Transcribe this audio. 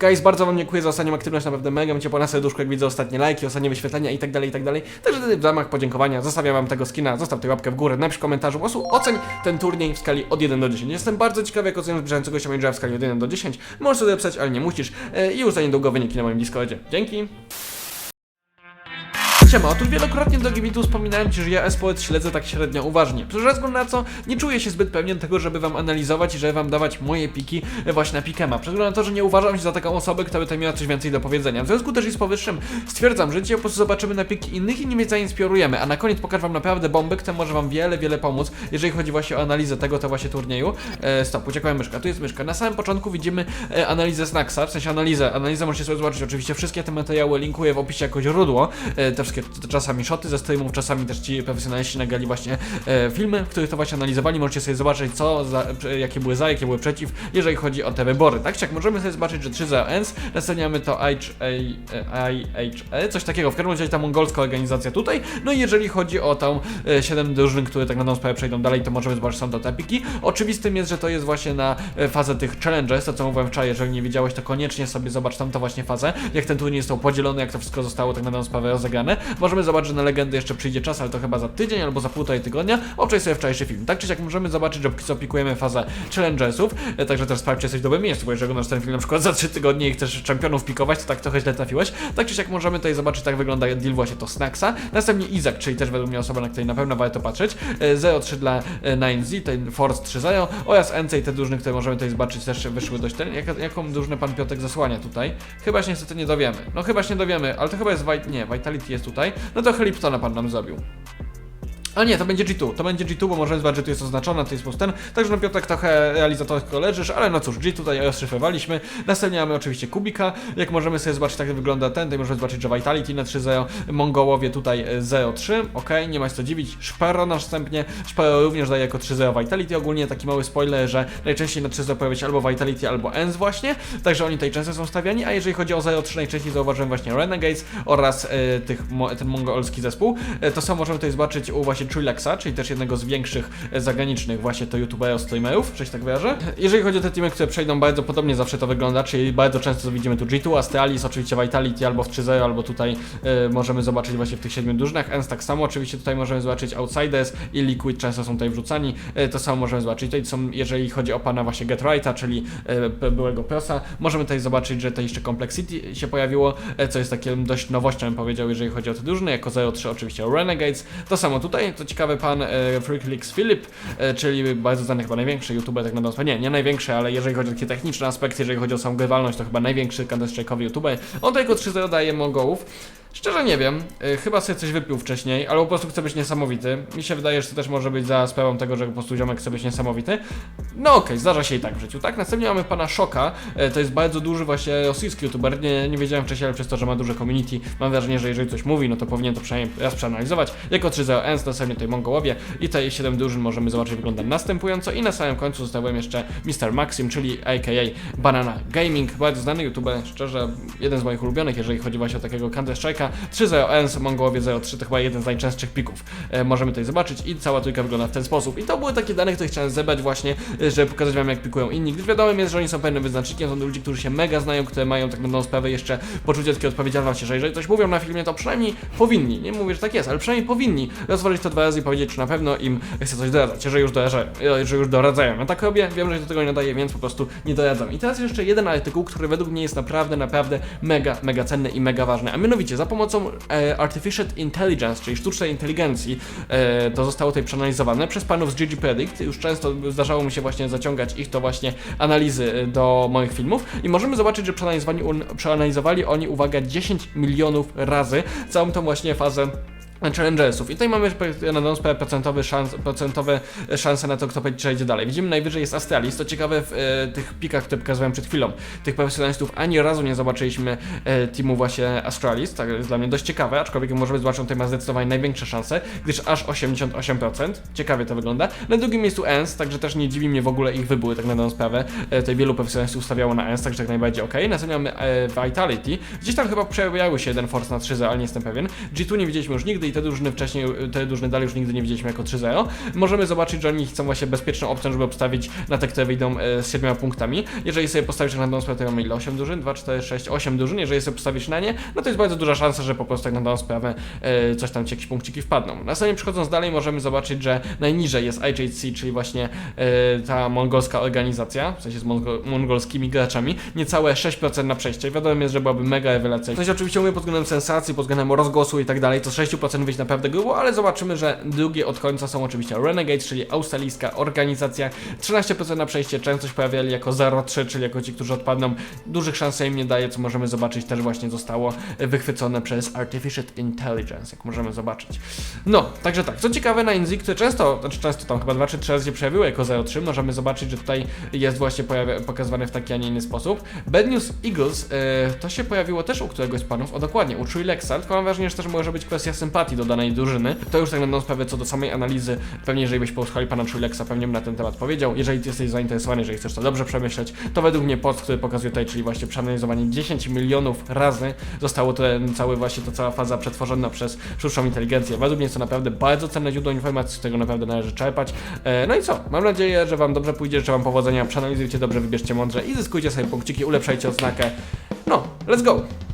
Guys, bardzo wam dziękuję za ostatnią aktywność, naprawdę mega mi ciepło na serduszku, jak widzę ostatnie lajki, ostatnie wyświetlenia i tak dalej, i tak dalej. Także w ramach podziękowania zostawiam wam tego skina, zostaw tę łapkę w górę, napisz w komentarzu, prostu oceń ten turniej w skali od 1 do 10. Jestem bardzo ciekawy, jak oceniasz zbliżającego się Majora w skali od 1 do 10. Możesz sobie napisać, ale nie musisz. E, I już za niedługo wyniki na moim Discordzie. Dzięki! Siema, otóż wielokrotnie drogi mi tu wspominałem Ci, że ja e-sport śledzę tak średnio uważnie. Ze względu na co nie czuję się zbyt pewien tego, żeby Wam analizować i żeby Wam dawać moje piki e, właśnie na Pikema. Przez względu na to, że nie uważam się za taką osobę, która by tutaj miała coś więcej do powiedzenia. W związku też i z powyższym stwierdzam, że dzisiaj po prostu zobaczymy na piki innych i nimi zainspirujemy, a na koniec pokażę Wam naprawdę bombę, która może Wam wiele, wiele pomóc, jeżeli chodzi właśnie o analizę tego to właśnie turnieju. E, stop, uciekła myszka, tu jest myszka. Na samym początku widzimy e, analizę Snacksa, w sensie analizę. Analizę możecie sobie zobaczyć oczywiście wszystkie te materiały, linkuję w opisie jako źródło. E, te wszystkie czasami shoty ze streamów, czasami też ci profesjonaliści nagrali właśnie e, filmy, w których to właśnie analizowali. Możecie sobie zobaczyć co, za, jakie były za, jakie były przeciw, jeżeli chodzi o te wybory. Tak jak możemy sobie zobaczyć, że 3 za ENS, mamy to IHE, coś takiego, w każdym razie ta mongolska organizacja tutaj. No i jeżeli chodzi o tą e, 7 drużyn, które tak na tą sprawę przejdą dalej, to możemy zobaczyć, są to te piki. Oczywistym jest, że to jest właśnie na e, fazę tych challenges, to co mówiłem wczoraj, jeżeli nie wiedziałeś, to koniecznie sobie zobacz tam to właśnie fazę, jak ten turniej został podzielony, jak to wszystko zostało tak na tą sprawę rozegrane. Możemy zobaczyć, że na legendy jeszcze przyjdzie czas, ale to chyba za tydzień albo za półtorej tygodnia. Obczaj sobie wczorajszy film. Tak czy siak możemy zobaczyć, że póki fazę challengersów, e, także też sprawdź, czy jesteś w dobrym miejscu, bo jeżeli oglądasz ten film na przykład za 3 tygodnie i chcesz czempionów pikować, to tak trochę źle trafiłeś. Tak czy siak możemy tutaj zobaczyć, tak wygląda deal właśnie to Snacksa. Następnie Izak, czyli też według mnie osoba, na której na pewno warto patrzeć. E, 0-3 dla e, 9Z, ten Force 3-0 oraz NC i te drużyny, które możemy tutaj zobaczyć też wyszły dość ten. Jak, jaką drużynę pan Piotek zasłania tutaj? Chyba się niestety nie dowiemy. No chyba się nie dowiemy, ale to chyba jest Vit... nie, Vitality jest tutaj. No to Heliptona pan nam zrobił. A nie, to będzie G2, to będzie G2, bo możemy zobaczyć, że tu jest oznaczone, to jest plus ten. Także no Piotrek trochę realizatorsko leżysz, ale no cóż, G tutaj rozszyfrowaliśmy. Następnie mamy oczywiście Kubika. Jak możemy sobie zobaczyć, tak wygląda ten, tutaj możemy zobaczyć, że Vitality na 3-0, Mongołowie tutaj e, 0-3, ok, nie ma się co dziwić. Szpero następnie, Szpero również daje jako 3-0 Vitality, ogólnie taki mały spoiler, że najczęściej na 3-0 pojawia się albo Vitality, albo ENS właśnie, także oni tutaj często są stawiani, a jeżeli chodzi o 0-3, najczęściej zauważyłem właśnie Renegades oraz e, tych, mo, ten mongolski zespół. E, to samo możemy tutaj zobaczyć u właśnie Trilexa, czyli też jednego z większych e, zagranicznych właśnie to youtuberów, streamerów, czy tak wyrażę. Jeżeli chodzi o te teamy, które przejdą bardzo podobnie zawsze to wygląda, czyli bardzo często widzimy tu G2, Astralis, oczywiście Vitality albo w 3-0, albo tutaj e, możemy zobaczyć właśnie w tych siedmiu drużynach, ENS tak samo, oczywiście tutaj możemy zobaczyć Outsiders i Liquid często są tutaj wrzucani, e, to samo możemy zobaczyć, tutaj są, jeżeli chodzi o pana właśnie Get czyli p- byłego prosa, możemy tutaj zobaczyć, że to jeszcze Complexity się pojawiło, e, co jest takie dość nowością, bym powiedział, jeżeli chodzi o te drużyny, jako 0-3 oczywiście Renegades, to samo tutaj, to ciekawy pan e, Philip, e, czyli bardzo znany chyba największy youtuber, tak na dobrą nie, nie największy, ale jeżeli chodzi o takie techniczne aspekty, jeżeli chodzi o samą grywalność, to chyba największy counter youtuber, on tylko 3-0 daje Mongołów, Szczerze nie wiem, y, chyba sobie coś wypił wcześniej, albo po prostu chce być niesamowity. Mi się wydaje, że to też może być za sprawą tego, że po prostu ziomek chce być niesamowity. No okej, zdarza się i tak w życiu, tak? Następnie mamy pana Szoka, y, to jest bardzo duży właśnie rosyjski youtuber, nie, nie wiedziałem wcześniej, ale przez to, że ma duże community, mam wrażenie, że jeżeli coś mówi, no to powinien to przynajmniej raz przeanalizować. Jako 3-0 ENS, następnie tutaj Mongołowie i te 7 drużyn możemy zobaczyć wygląda następująco i na samym końcu zostawiłem jeszcze Mr. Maxim, czyli aka Banana Gaming, bardzo znany youtuber, szczerze, jeden z moich ulubionych, jeżeli chodzi właśnie o takiego Counter Strike'a. 3-0 ENS, Mongołowie 0-3 to chyba jeden z najczęstszych pików. E, możemy tutaj zobaczyć i cała trójka wygląda w ten sposób. I to były takie dane, które chciałem zebrać właśnie, e, żeby pokazać wam jak pikują inni, gdyż wiadomo jest, że oni są pewnym wyznacznikiem, są to ludzie, którzy się mega znają, które mają tak naprawdę sprawę jeszcze poczucie takiej odpowiedzialności, że jeżeli coś mówią na filmie, to przynajmniej powinni, nie mówię, że tak jest, ale przynajmniej powinni rozważyć to dwa razy i powiedzieć, czy na pewno im chce coś doradzać, jeżeli już, doradza, jeżeli już doradzają. Ja tak robię, wiem, że do tego nie nadaje, więc po prostu nie doradzam. I teraz jeszcze jeden artykuł, który według mnie jest naprawdę, naprawdę mega, mega cenny i mega ważny, a mianowicie za pomocą e, Artificial Intelligence, czyli sztucznej inteligencji, e, to zostało tutaj przeanalizowane przez panów z GG Predict. Już często zdarzało mi się właśnie zaciągać ich to właśnie analizy e, do moich filmów i możemy zobaczyć, że przeanalizowali, przeanalizowali oni, uwaga, 10 milionów razy całą tą właśnie fazę challengersów. I tutaj mamy na procentowe, szans, procentowe szanse na to, kto przejdzie dalej. Widzimy najwyżej jest Astralis. To ciekawe w e, tych pikach, które pokazywałem przed chwilą. Tych profesjonalistów ani razu nie zobaczyliśmy e, teamu właśnie Astralis. Tak jest dla mnie dość ciekawe, aczkolwiek jak możemy zobaczyć, tutaj ma zdecydowanie największe szanse, gdyż aż 88%. Ciekawie to wygląda. Na drugim miejscu ENS, także też nie dziwi mnie w ogóle ich wybór, tak na dobrą sprawę. E, tutaj wielu profesjonalistów stawiało na ENS, także jak najbardziej ok. Następnie mamy e, Vitality. Gdzieś tam chyba przejawiały się jeden Force na 3 ale nie jestem pewien. G2 nie widzieliśmy już nigdy i te drużyny wcześniej, te drużyny dalej już nigdy nie widzieliśmy jako 3-0. Możemy zobaczyć, że oni chcą właśnie bezpieczną opcję, żeby obstawić na te, które wyjdą e, z 7 punktami. Jeżeli sobie postawisz na tą sprawę, to mamy ile? 8 drużyn? 2, 4, 6, 8 drużyn. Jeżeli sobie postawisz na nie, no to jest bardzo duża szansa, że po prostu jak na tą sprawę e, coś tam ci jakieś punkciki wpadną. Następnie przechodząc dalej, możemy zobaczyć, że najniżej jest IJC, czyli właśnie e, ta mongolska organizacja, w sensie z mongo mongolskimi graczami, niecałe 6% na przejście. Wiadomo jest, że byłaby mega rewelacja. W oczywiście mówię pod względem sensacji, pod względem rozgłosu i tak dalej, to z 6% wyjść naprawdę grubo, ale zobaczymy, że drugie od końca są oczywiście Renegades, czyli australijska organizacja. 13% na przejście, często się pojawiali jako 0,3, czyli jako ci, którzy odpadną. Dużych szans im nie daje, co możemy zobaczyć, też właśnie zostało wychwycone przez Artificial Intelligence, jak możemy zobaczyć. No, także tak. Co ciekawe, na Inzi, które często, znaczy często tam chyba 2 czy 3 razy się pojawiły jako 0,3, możemy zobaczyć, że tutaj jest właśnie pojawia, pokazywany w taki, a nie inny sposób. Bad News Eagles, e, to się pojawiło też u któregoś z panów, o dokładnie, u Trilexa, tylko mam wrażenie, że też może być kwestia sympatii do danej drużyny. To już tak będą sprawy co do samej analizy, pewnie jeżeli byś posłuchali pana Trilexa, pewnie bym na ten temat powiedział. Jeżeli ty jesteś zainteresowany, jeżeli chcesz to dobrze przemyśleć, to według mnie post, który pokazuje tutaj, czyli właśnie przeanalizowanie 10 milionów razy, zostało ten cały właśnie, to cała faza przetworzona przez sztuczną inteligencję. Według mnie jest to naprawdę bardzo cenne źródło informacji, z którego naprawdę należy czerpać. E, no i co? Mam nadzieję, że wam dobrze pójdzie, życzę wam powodzenia, przeanalizujcie dobrze, wybierzcie mądrze i zyskujcie sobie punkciki, ulepszajcie odznakę. No, let's go!